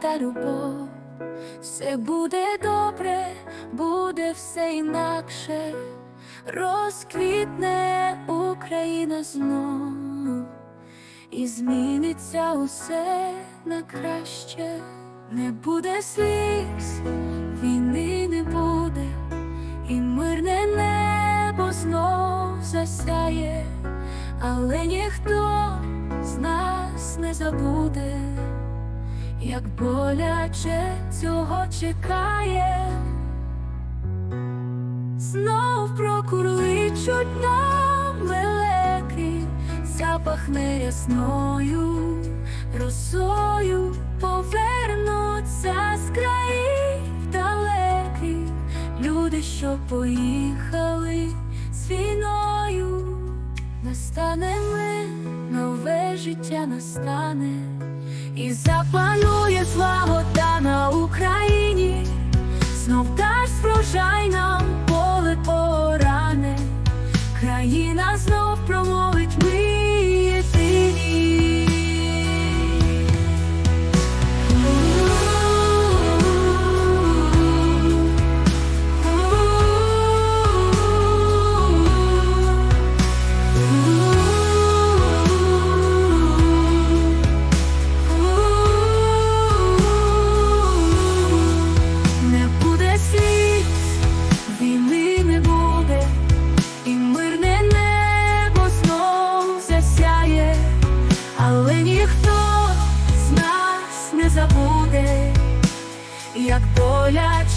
та любов. Все буде добре, буде все інакше, розквітне Україна знов, і зміниться усе на краще, не буде сліз, війни не буде, і мирне небо знов засяє, але ніхто забуде як боляче цього чекає, знов прокурличуть нам лелеки, запахне ясною росою, повернуться з країв далеких люди, що поїхали з війною, настане нове життя настане. І запанує злагода на Україні, знов дасть врожай нам. як боляче.